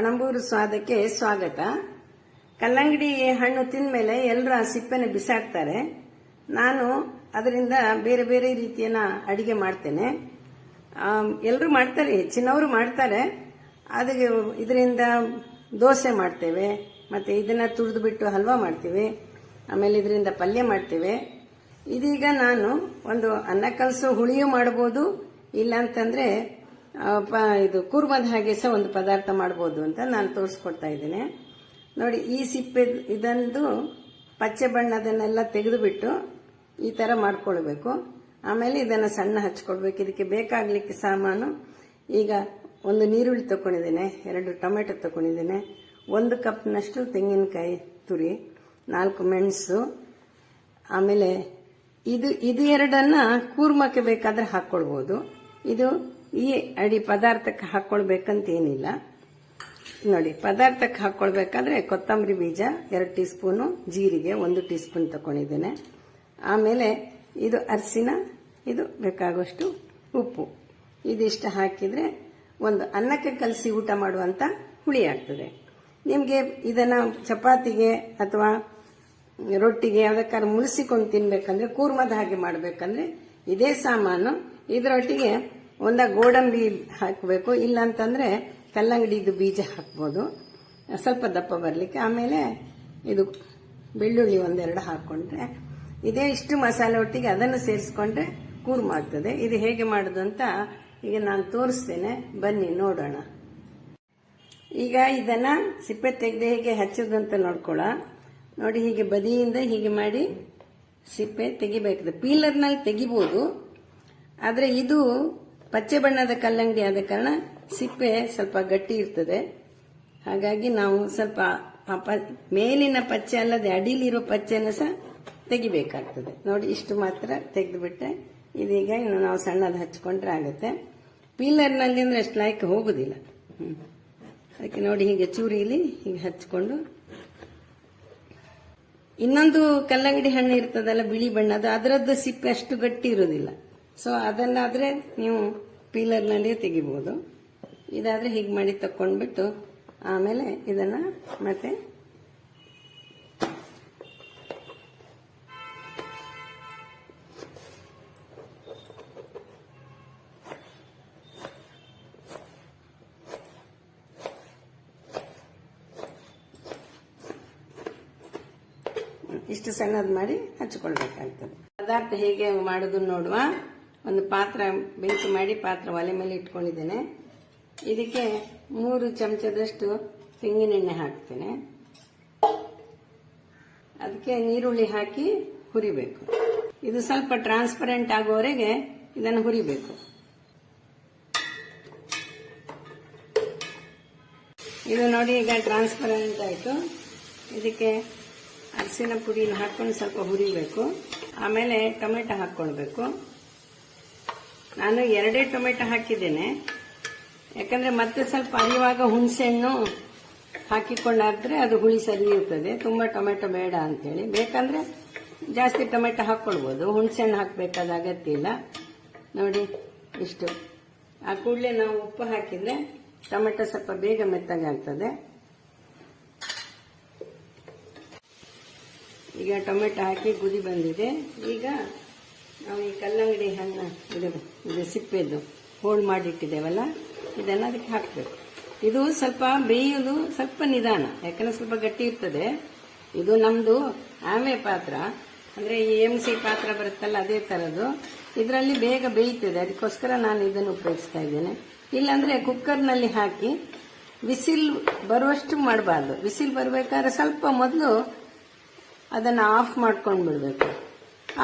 ಪಣಂಬೂರು ಸ್ವಾದಕ್ಕೆ ಸ್ವಾಗತ. ಕಲ್ಲಂಗಡಿ ಹಣ್ಣು ತಿಂದಮೇಲೆ ಎಲ್ಲರೂ ಆ ಸಿಪ್ಪೆನ ಬಿಸಾಡ್ತಾರೆ ನಾನು ಅದರಿಂದ ಬೇರೆ ಬೇರೆ ರೀತಿಯನ್ನ ಅಡಿಗೆ ಮಾಡ್ತೇನೆ. ಎಲ್ಲರೂ ಮಾಡ್ತಾರೆ ಹೆಚ್ಚಿನವರು ಮಾಡ್ತಾರೆ. ಅದಕ್ಕೆ ಇದರಿಂದ ದೋಸೆ ಮಾಡ್ತೇವೆ ಮತ್ತೆ ಇದನ್ನ ತುರಿದು ಬಿಟ್ಟು ಹಲ್ವಾ ಮಾಡ್ತೀವಿ ಆಮೇಲೆ ಇದರಿಂದ ಪಲ್ಯ ಮಾಡ್ತೇವೆ. ಇದೀಗ ನಾನು ಒಂದು ಅನ್ನ ಕಲಸು ಹುಳಿಯೂ ಮಾಡ್ಬೋದು ಇಲ್ಲ ಅಂತಂದ್ರೆ ಆ, ಪ- ಇದು ಕೂರ್ಮದ ಹಾಗೆ ಸಹ ಒಂದು ಪದಾರ್ಥ ಮಾಡ್ಬೋದು ಅಂತ ನಾನು ತೋರಿಸ್ಕೊಡ್ತಾ ಇದ್ದೇನೆ. ನೋಡಿ, ಈ ಸಿಪ್ಪೆ ಇದೊಂದು ಪಚ್ಚೆ ಬಣ್ಣದನ್ನೆಲ್ಲ ತೆಗೆದುಬಿಟ್ಟು ಈ ತರ ಮಾಡ್ಕೊಳ್ಬೇಕು. ಆಮೇಲೆ ಇದನ್ನ ಸಣ್ಣ ಹಚ್ಕೊಳ್ಬೇಕು. ಇದಕ್ಕೆ ಬೇಕಾಗ್ಲಿಕ್ಕೆ ಸಾಮಾನು. ಈಗ ಒಂದು ನೀರುಳ್ಳಿ ತಗೊಂಡಿದ್ದೇನೆ ಎರಡು ಟೊಮೆಟೊ ತಗೊಂಡಿದ್ದೇನೆ ಒಂದು ಕಪ್ನಷ್ಟು ತೆಂಗಿನಕಾಯಿ ತುರಿ, ನಾಲ್ಕು ಮೆಣಸು, ಆಮೇಲೆ ಇದು ಇದು ಎರಡನ್ನ ಕೂರ್ಮಕ್ಕೆ ಬೇಕಾದ್ರೆ ಹಾಕೊಳ್ಬಹುದು ಇದು ಈ ಅಡಿ ಪದಾರ್ಥಕ್ಕೆ ಹಾಕೊಳ್ಬೇಕಂತ ಏನಿಲ್ಲ ನೋಡಿ, ಪದಾರ್ಥಕ್ಕೆ ಹಾಕೊಳ್ಬೇಕಾದ್ರೆ ಕೊತ್ತಂಬರಿ ಬೀಜ, ಎರಡು ಟೀ ಸ್ಪೂನು ಜೀರಿಗೆ, ಒಂದು ಟೀ ಸ್ಪೂನ್ ತಗೊಂಡಿದ್ದೇನೆ ಆಮೇಲೆ ಇದು ಅರಿಸಿನ, ಇದು ಬೇಕಾಗುವಷ್ಟು ಉಪ್ಪು. ಇದಿಷ್ಟು ಹಾಕಿದರೆ ಒಂದು ಅನ್ನಕ್ಕೆ ಕಲಸಿ ಊಟ ಮಾಡುವಂಥ ಹುಳಿ ಆಗ್ತದೆ. ನಿಮಗೆ ಇದನ್ನು ಚಪಾತಿಗೆ ಅಥವಾ ರೊಟ್ಟಿಗೆ ಯಾವುದಕ್ಕಾದ್ರೂ ಮುಳಿಸಿಕೊಂಡು ತಿನ್ಬೇಕಂದ್ರೆ, ಕೂರ್ಮದ ಹಾಗೆ ಮಾಡಬೇಕಂದ್ರೆ ಇದೇ ಸಾಮಾನು ಇದರೊಟ್ಟಿಗೆ ಒಂದ ಗೋಡಂಬಿ ಹಾಕಬೇಕು. ಇಲ್ಲ ಅಂತಂದ್ರೆ ಕಲ್ಲಂಗಡಿದು ಬೀಜ ಹಾಕ್ಬೋದು. ಸ್ವಲ್ಪ ದಪ್ಪ ಬರಲಿಕ್ಕೆ. ಆಮೇಲೆ ಇದು ಬೆಳ್ಳುಳ್ಳಿ ಒಂದೆರಡು ಹಾಕ್ಕೊಂಡ್ರೆ ಇದೇ ಇಷ್ಟು ಮಸಾಲೆ ಒಟ್ಟಿಗೆ ಅದನ್ನು ಸೇರಿಸ್ಕೊಂಡ್ರೆ ಕೂರ್ಮ ಆಗ್ತದೆ. ಇದು ಹೇಗೆ ಮಾಡೋದು ಅಂತ ಈಗ ನಾನು ತೋರಿಸ್ತೇನೆ. ಬನ್ನಿ, ನೋಡೋಣ. ಈಗ ಇದನ್ನ ಸಿಪ್ಪೆ ತೆಗೆದು ಹೇಗೆ ಹಚ್ಚೋದು ಅಂತ ನೋಡ್ಕೊಳ್ಳ ನೋಡಿ, ಹೀಗೆ ಬದಿಯಿಂದ ಹೀಗೆ ಮಾಡಿ ಸಿಪ್ಪೆ ತೆಗಿಬೇಕು ಪೀಲರ್ನಲ್ಲಿ ತೆಗಿಬೋದು. ಆದ್ರೆ ಇದು ಪಚ್ಚೆ ಬಣ್ಣದ ಕಲ್ಲಂಗಡಿ ಆದ ಕಾರಣ ಸಿಪ್ಪೆ ಸ್ವಲ್ಪ ಗಟ್ಟಿ ಇರ್ತದೆ. ಹಾಗಾಗಿ ನಾವು ಸ್ವಲ್ಪ ಮೇಲಿನ ಪಚ್ಚೆ ಅಲ್ಲದೆ ಅಡಿಲಿರೋ ಪಚ್ಚೆನ ಸಹ ತೆಗಿಬೇಕಾಗ್ತದೆ. ನೋಡಿ, ಇಷ್ಟು ಮಾತ್ರ ತೆಗೆದುಬಿಟ್ರೆ ಇದೀಗ ನಾವು ಸಣ್ಣದು ಹಚ್ಕೊಂಡ್ರೆ ಆಗುತ್ತೆ. ಪೀಲರ್ನಲ್ಲಿ ಅಂದ್ರೆ ಅಷ್ಟು ಲೈಕ್ ಹೋಗುದಿಲ್ಲ. ಅದಕ್ಕೆ ನೋಡಿ ಹೀಗೆ ಚೂರಿಲಿ ಹೀಗೆ ಹಚ್ಕೊಂಡು. ಇನ್ನೊಂದು ಕಲ್ಲಂಗಡಿ ಹಣ್ಣು ಇರ್ತದಲ್ಲ ಬಿಳಿ ಬಣ್ಣದ ಅದರದ್ದು ಸಿಪ್ಪೆ ಅಷ್ಟು ಗಟ್ಟಿ ಇರೋದಿಲ್ಲ. ಸೊ ಅದನ್ನಾದ್ರೆ ನೀವು ಪೀಲರ್ನಲ್ಲಿ ತೆಗಿಬೋದು. ಇದಾದ್ರೆ ಹೀಗೆ ಮಾಡಿ ತಕೊಂಡ್ಬಿಟ್ಟು ಆಮೇಲೆ ಇದನ್ನ ಮತ್ತೆ ಇಷ್ಟು ಸಣ್ಣದು ಮಾಡಿ ಹಚ್ಕೊಳ್ಬೇಕಾಗ್ತದೆ. ಪದಾರ್ಥ ಹೇಗೆ ಮಾಡೋದು ನೋಡುವ. ಒಂದು ಪಾತ್ರ ಬೆಂಕಿ ಮಾಡಿ ಪಾತ್ರ ಒಲೆ ಮೇಲೆ ಇಟ್ಕೊಂಡಿದ್ದೇನೆ. ಇದಕ್ಕೆ ಮೂರು ಚಮಚದಷ್ಟು ತೆಂಗಿನೆಣ್ಣೆ ಹಾಕ್ತೇನೆ. ಅದಕ್ಕೆ ನೀರುಳ್ಳಿ ಹಾಕಿ ಹುರಿಬೇಕು. ಇದು ಸ್ವಲ್ಪ ಟ್ರಾನ್ಸ್ಪರೆಂಟ್ ಆಗೋವರೆಗೆ ಇದನ್ನು ಹುರಿಬೇಕು. ಇದು ನೋಡಿ ಈಗ ಟ್ರಾನ್ಸ್ಪರೆಂಟ್ ಆಯಿತು. ಇದಕ್ಕೆ ಅರಿಶಿನ ಪುಡಿನ ಹಾಕೊಂಡು ಸ್ವಲ್ಪ ಹುರಿಬೇಕು. ಆಮೇಲೆ ಟೊಮೆಟೊ ಹಾಕ್ಕೊಳ್ಬೇಕು. ನಾನು ಎರಡೇ ಟೊಮೆಟೊ ಹಾಕಿದ್ದೇನೆ. ಯಾಕಂದ್ರೆ ಮತ್ತೆ ಸ್ವಲ್ಪ ಅರಿಯುವಾಗ ಹುಣಸೆಹಣ್ಣು ಹಾಕಿಕೊಂಡಾದ್ರೆ ಅದು ಹುಳಿ ಸರಿ ಇರ್ತದೆ ತುಂಬಾ ಟೊಮೆಟೊ ಬೇಡ ಅಂತೇಳಿ. ಬೇಕಂದ್ರೆ ಜಾಸ್ತಿ ಟೊಮೆಟೊ ಹಾಕ್ಕೊಳ್ಬೋದು ಹುಣಸೆಹಣ್ಣು ಹಾಕಬೇಕಾದ ಅಗತ್ಯ ಇಲ್ಲ. ನೋಡಿ, ಇಷ್ಟು. ಆ ಕೂಡಲೇ ನಾವು ಉಪ್ಪು ಹಾಕಿದ್ರೆ ಟೊಮೆಟೊ ಸ್ವಲ್ಪ ಬೇಗ ಮೆತ್ತಗೆ ಆಗ್ತದೆ ಈಗ ಟೊಮೆಟೊ ಹಾಕಿ ಕುದಿ ಬಂದಿದೆ. ಈಗ ನಾವು ಈ ಕಲ್ಲಂಗಡಿ ಹಣ್ಣು, ಇದು ಇದು ಸಿಪ್ಪೆದು ಹೋಳು ಮಾಡಿಟ್ಟಿದ್ದೇವಲ್ಲ, ಇದನ್ನು ಅದಕ್ಕೆ ಹಾಕಬೇಕು. ಇದು ಸ್ವಲ್ಪ ಬೇಯೋದು ಸ್ವಲ್ಪ ನಿಧಾನ, ಯಾಕಂದ್ರೆ ಸ್ವಲ್ಪ ಗಟ್ಟಿ ಇರ್ತದೆ. ಇದು ನಮ್ದು ಆಮೆ ಪಾತ್ರ, ಅಂದ್ರೆ ಈ ಎಂ ಸಿ ಪಾತ್ರ ಬರುತ್ತಲ್ಲ ಅದೇ ಥರದ್ದು ಇದರಲ್ಲಿ ಬೇಗ ಬೇಯ್ತದೆ, ಅದಕ್ಕೋಸ್ಕರ ನಾನು ಇದನ್ನು ಉಪಯೋಗಿಸ್ತಾ ಇದ್ದೇನೆ. ಇಲ್ಲಾಂದರೆ ಕುಕ್ಕರ್ನಲ್ಲಿ ಹಾಕಿ ವಿಸಿಲ್ ಬರುವಷ್ಟು ಮಾಡಬಾರ್ದು. ವಿಸಿಲ್ ಬರಬೇಕಾದ್ರೆ ಸ್ವಲ್ಪ ಮೊದಲು ಅದನ್ನು ಆಫ್ ಮಾಡ್ಕೊಂಡು ಬಿಡಬೇಕು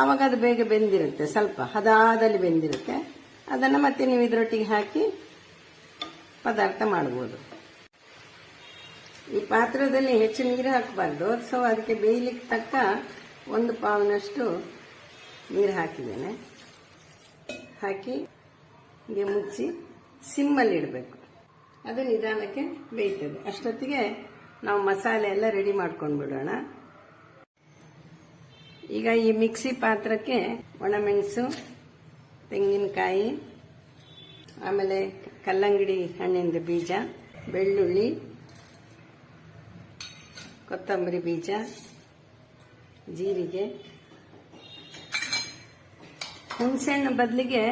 ಆವಾಗ ಅದು ಬೇಗ ಬೆಂದಿರುತ್ತೆ, ಸ್ವಲ್ಪ ಹದಾದಲ್ಲಿ ಬೆಂದಿರುತ್ತೆ. ಅದನ್ನು ಮತ್ತೆ ನೀವು ಇದರೊಟ್ಟಿಗೆ ಹಾಕಿ ಪದಾರ್ಥ ಮಾಡ್ಬೋದು. ಈ ಪಾತ್ರದಲ್ಲಿ ಹೆಚ್ಚು ನೀರು ಹಾಕಬಾರ್ದು. ಸೊ ಅದಕ್ಕೆ ಬೇಯಲಿಕ್ಕೆ ತಕ್ಕ ಒಂದು ಪಾವಿನಷ್ಟು ನೀರು ಹಾಕಿದ್ದೇನೆ. ಹಾಕಿ ಹೀಗೆ ಮುಚ್ಚಿ ಸಿಮ್ಮಲ್ಲಿ ಇಡಬೇಕು. ಅದು ನಿಧಾನಕ್ಕೆ ಬೇಯ್ತದೆ. ಅಷ್ಟೊತ್ತಿಗೆ ನಾವು ಮಸಾಲೆ ಎಲ್ಲ ರೆಡಿ ಮಾಡ್ಕೊಂಡು ಬಿಡೋಣ ಈಗ ಈ ಮಿಕ್ಸಿ ಪಾತ್ರಕ್ಕೆ ಒಣಮೆಣಸು ತೆಂಗಿನಕಾಯಿ, ಆಮೇಲೆ ಕಲ್ಲಂಗಡಿ ಹಣ್ಣಿಂದ ಬೀಜ, ಬೆಳ್ಳುಳ್ಳಿ, ಕೊತ್ತಂಬರಿ ಬೀಜ, ಜೀರಿಗೆ. ಹುಣಸೆಹಣ್ಣು ಬದಲಿಗೆ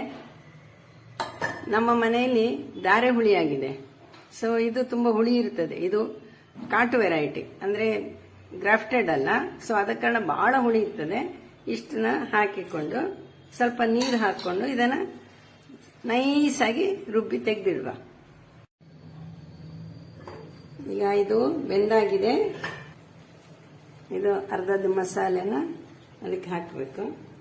ನಮ್ಮ ಮನೆಯಲ್ಲಿ ಧಾರೆ ಹುಳಿಯಾಗಿದೆ. ಸೊ ಇದು ತುಂಬ ಹುಳಿ ಇರ್ತದೆ. ಇದು ಕಾಟು ವೆರೈಟಿ ಅಂದ್ರೆ ಗ್ರಾಫ್ಟೆಡ್ ಅಲ್ಲ. ಸೊ ಆದ ಕಾರಣ ಬಹಳ ಹುಳಿ ಇರ್ತದೆ. ಇಷ್ಟನ್ನ ಹಾಕಿಕೊಂಡು ಸ್ವಲ್ಪ ನೀರು ಹಾಕೊಂಡು ಇದನ್ನ ನೈಸಾಗಿ ರುಬ್ಬಿ ತೆಗೆದಿಡುವ. ಈಗ ಇದು ಬೆಂದಾಗಿದೆ. ಇದು ಅರ್ಧದ ಮಸಾಲೆನ ಅದಕ್ಕೆ ಹಾಕಬೇಕು.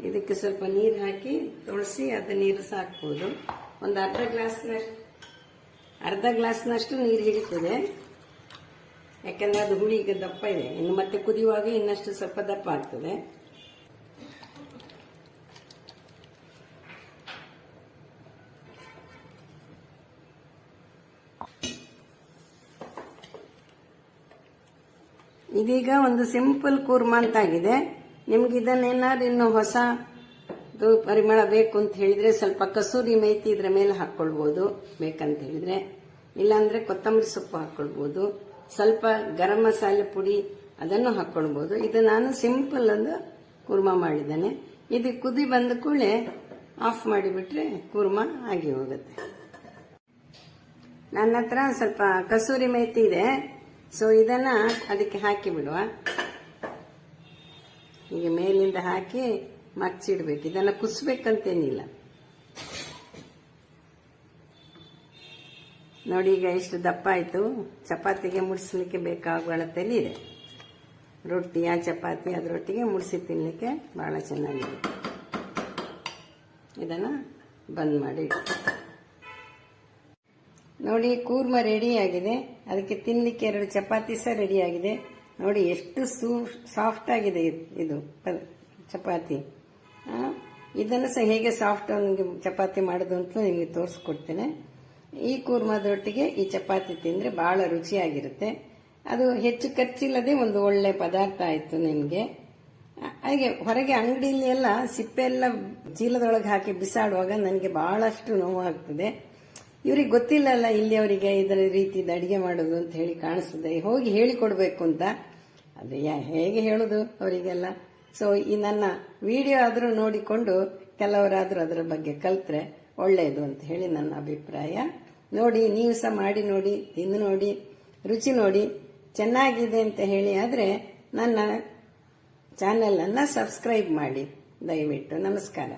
ಇದಕ್ಕೆ ಸ್ವಲ್ಪ ನೀರು ಹಾಕಿ ತೊಳಸಿ ಅದು ನೀರು ಸಾಕ್ಬೋದು. ಒಂದು ಅರ್ಧ ಗ್ಲಾಸ್ನಷ್ಟು ಅರ್ಧ ಗ್ಲಾಸ್ನಷ್ಟು ನೀರು ಹಿಡಿತದೆ. ಯಾಕಂದ್ರೆ ಅದು ಹುಳಿ ಈಗ ದಪ್ಪ ಇದೆ. ಇನ್ನು ಮತ್ತೆ ಕುದಿಯುವಾಗ ಇನ್ನಷ್ಟು ಸ್ವಲ್ಪ ದಪ್ಪ ಆಗ್ತದೆ. ಇದೀಗ ಒಂದು ಸಿಂಪಲ್ ಕೂರ್ಮ ಅಂತಾಗಿದೆ. ನಿಮ್ಗೆ ಇದನ್ನೇನಾದ್ರು ಇನ್ನು ಹೊಸ ಪರಿಮಳ ಬೇಕು ಅಂತ ಹೇಳಿದ್ರೆ ಸ್ವಲ್ಪ ಕಸೂರಿ ಮೇತಿ ಇದ್ರ ಮೇಲೆ ಹಾಕೊಳ್ಬಹುದು ಬೇಕಂತ ಹೇಳಿದ್ರೆ. ಇಲ್ಲಾಂದ್ರೆ ಕೊತ್ತಂಬರಿ ಸೊಪ್ಪು ಹಾಕೊಳ್ಬಹುದು ಸ್ವಲ್ಪ ಗರಂ ಮಸಾಲೆ ಪುಡಿ ಅದನ್ನು ಹಾಕೊಳ್ಬಹುದು ಇದು ನಾನು ಸಿಂಪಲ್ ಒಂದು ಕುರ್ಮಾ ಮಾಡಿದ್ದೇನೆ. ಇದು ಕುದಿ ಬಂದ ಕೂಡಲೇ ಆಫ್ ಮಾಡಿಬಿಟ್ರೆ ಕುರ್ಮಾ ಆಗಿ ಹೋಗುತ್ತೆ. ನನ್ನ ಹತ್ರ ಸ್ವಲ್ಪ ಕಸೂರಿ ಮೇಥಿ ಇದೆ. ಸೊ ಇದನ್ನ ಅದಕ್ಕೆ ಹಾಕಿ ಬಿಡುವ. ಹೀಗೆ ಮೇಲಿಂದ ಹಾಕಿ ಮಗ್ಚಿಡ್ಬೇಕು. ಇದನ್ನ ಕುಸ್ಬೇಕಂತೇನಿಲ್ಲ. ನೋಡಿ ಈಗ ಎಷ್ಟು ದಪ್ಪ ಆಯಿತು. ಚಪಾತಿಗೆ ಮುಡಿಸ್ಲಿಕ್ಕೆ ಬೇಕಾಗುವ ಅಳತೆಯಲ್ಲಿ ಇದೆ ಆ ಚಪಾತಿ ಅದರೊಟ್ಟಿಗೆ ಮುಡಿಸಿ ತಿನ್ನಲಿಕ್ಕೆ ಭಾಳ ಚೆನ್ನಾಗಿದೆ. ಇದನ್ನು ಬಂದ್ ಮಾಡಿ ನೋಡಿ, ಕೂರ್ಮ ರೆಡಿ ಆಗಿದೆ. ಅದಕ್ಕೆ ತಿನ್ನಲಿಕ್ಕೆ ಎರಡು ಚಪಾತಿ ಸಹ ರೆಡಿ ಆಗಿದೆ. ನೋಡಿ, ಎಷ್ಟು ಸೂ ಸಾಫ್ಟ್ ಆಗಿದೆ ಇದು- ಚಪಾತಿ. ಇದನ್ನು ಸಹ ಹೇಗೆ ಸಾಫ್ಟ್ ಚಪಾತಿ ಮಾಡೋದು ಅಂತ ನಿಮಗೆ ತೋರಿಸ್ಕೊಡ್ತೇನೆ. ಈ ಕೂರ್ಮದೊಟ್ಟಿಗೆ ಈ ಚಪಾತಿ ತಿಂದ್ರೆ ಬಹಳ ರುಚಿಯಾಗಿರುತ್ತೆ. ಅದು ಹೆಚ್ಚು ಖರ್ಚಿಲ್ಲದೆ ಒಂದು ಒಳ್ಳೆ ಪದಾರ್ಥ ಆಯ್ತು ನಿಮಗೆ ಹಾಗೆ ಹೊರಗೆ ಅಂಗಡಿಯಲ್ಲಿ ಎಲ್ಲ ಸಿಪ್ಪೆ ಎಲ್ಲ ಚೀಲದೊಳಗೆ ಹಾಕಿ ಬಿಸಾಡುವಾಗ ನನಗೆ ಬಹಳಷ್ಟು ನೋವು ಆಗ್ತದೆ. ಇವ್ರಿಗೆ ಗೊತ್ತಿಲ್ಲಲ್ಲ ಇಲ್ಲಿಯವರಿಗೆ ಇದರ ರೀತಿ ಅಡಿಗೆ ಮಾಡೋದು ಅಂತ ಹೇಳಿ ಕಾಣಿಸ್ತದೆ. ಹೋಗಿ ಹೇಳಿಕೊಡ್ಬೇಕು ಅಂತ. ಅದು ಹೇಗೆ ಹೇಳೋದು ಅವರಿಗೆಲ್ಲ. ಸೊ ಈ ನನ್ನ ವಿಡಿಯೋ ಆದರೂ ನೋಡಿಕೊಂಡು ಕೆಲವರಾದರೂ ಅದರ ಬಗ್ಗೆ ಕಲ್ತ್ರೆ ಒಳ್ಳೆಯದು ಅಂತ ಹೇಳಿ ನನ್ನ ಅಭಿಪ್ರಾಯ. ನೋಡಿ, ನೀವು ಸಹ ಮಾಡಿ ನೋಡಿ, ತಿಂದು ನೋಡಿ, ರುಚಿ ನೋಡಿ, ಚೆನ್ನಾಗಿದೆ ಅಂತ ಹೇಳಿ ಆದರೆ ನನ್ನ ಚಾನೆಲನ್ನು ಸಬ್ಸ್ಕ್ರೈಬ್ ಮಾಡಿ, ದಯವಿಟ್ಟು. ನಮಸ್ಕಾರ.